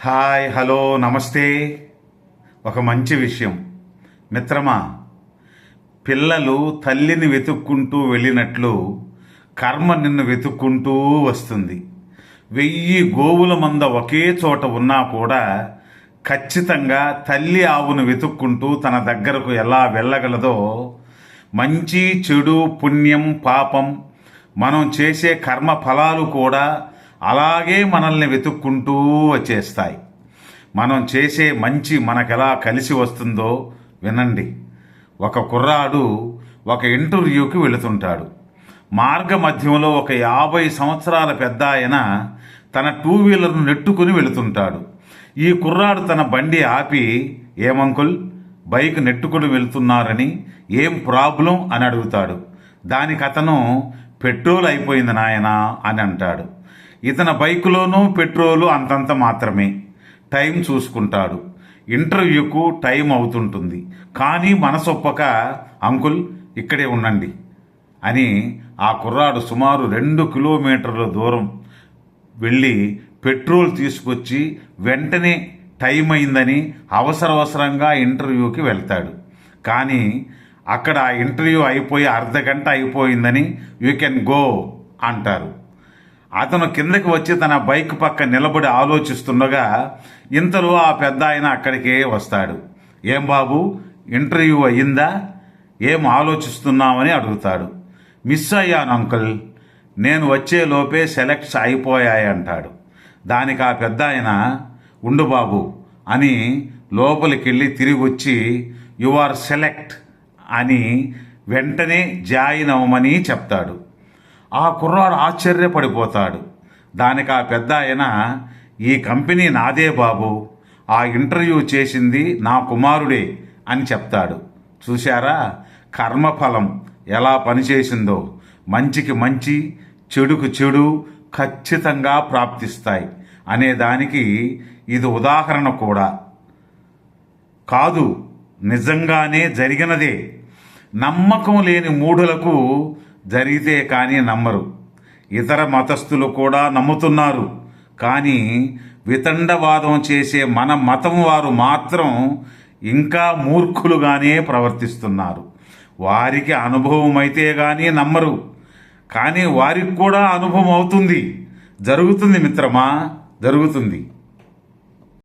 Hi hello నమస్తే. ఒక మంచి విషయం. మిత్రమా పిల్లలు తల్లిని వెతుక్కుంటూ వెళ్ళినట్లు కర్మ నిన్ను వెతుక్కుంటూ వస్తుంది. వెయ్యి గోవుల మంద ఒకే చోట ఉన్నా కూడా ఖచ్చితంగా తల్లి ఆవును వెతుక్కుంటూ తన దగ్గరకు ఎలా వెళ్ళగలదో మంచి చెడు పుణ్యం పాపం మనం చేసే కర్మ ఫలాలు కూడా అలాగే మనల్ని వెతుక్కుంటూ వచ్చేస్తాయి. మనం చేసే మంచి మనకెలా కలిసి వస్తుందో వినండి. ఒక కుర్రాడు ఒక ఇంటర్వ్యూకి వెళుతుంటాడు. మార్గ మధ్యంలో ఒక యాభై సంవత్సరాల పెద్ద ఆయన తన టూ వీలర్ను నెట్టుకుని వెళుతుంటాడు. ఈ కుర్రాడు తన బండి ఆపి ఏమంకుల్ బైక్ నెట్టుకుని వెళ్తున్నారని ఏం ప్రాబ్లం? అని అడుగుతాడు. దానికి అతను పెట్రోల్ అయిపోయింది నాయనా అని అంటాడు. ఇతని బైకులోనూ పెట్రోలు అంతంత మాత్రమే. టైం చూసుకుంటాడు. ఇంటర్వ్యూకు టైం అవుతుంటుంది. కానీ మనసొప్పక అంకుల్ ఇక్కడే ఉండండి అని ఆ కుర్రాడు సుమారు రెండు కిలోమీటర్ల దూరం వెళ్ళి పెట్రోల్ తీసుకొచ్చి వెంటనే టైం అయిందని అవసర అవసరంగా ఇంటర్వ్యూకి వెళ్తాడు. కానీ అక్కడ ఇంటర్వ్యూ అయిపోయి అర్ధ గంట అయిపోయిందని యూ కెన్ గో అంటారు. అతను కిందకి వచ్చి తన బైక్ పక్క నిలబడి ఆలోచిస్తుండగా ఇంతలో ఆ పెద్ద ఆయన అక్కడికే వస్తాడు. ఏం బాబు ఇంటర్వ్యూ అయ్యిందా? ఏం ఆలోచిస్తున్నామని అడుగుతాడు. మిస్ అయ్యాను అంకుల్. నేను వచ్చే లోపే సెలెక్ట్స్ అయిపోయాయి అంటాడు దానికి ఆ పెద్ద ఆయన ఉండు బాబు అని లోపలికి వెళ్ళి తిరిగి వచ్చి యు ఆర్ సెలెక్ట్ అని వెంటనే జాయిన్ అవ్వమని చెప్తాడు. ఆ కుర్రాడు ఆశ్చర్యపడిపోతాడు. దానికి ఆ పెద్ద ఆయన ఈ కంపెనీ నాదే బాబు ఆ ఇంటర్వ్యూ చేసింది నా కుమారుడే అని చెప్తాడు. చూశారా? కర్మఫలం ఎలా పనిచేసిందో మంచికి మంచి చెడుకు చెడు ఖచ్చితంగా ప్రాప్తిస్తాయి అనే దానికి ఇది ఉదాహరణ కూడా. కాదు నిజంగానే జరిగినదే. నమ్మకం లేని మూఢులకు జరిగితే కానీ నమ్మరు. ఇతర మతస్థులు కూడా నమ్ముతున్నారు. కానీ వితండవాదం చేసే మన మతం వారు మాత్రం ఇంకా మూర్ఖులుగానే ప్రవర్తిస్తున్నారు. వారికి అనుభవం అయితే కానీ నమ్మరు. కానీ వారికి కూడా అనుభవం అవుతుంది. జరుగుతుంది మిత్రమా? జరుగుతుంది.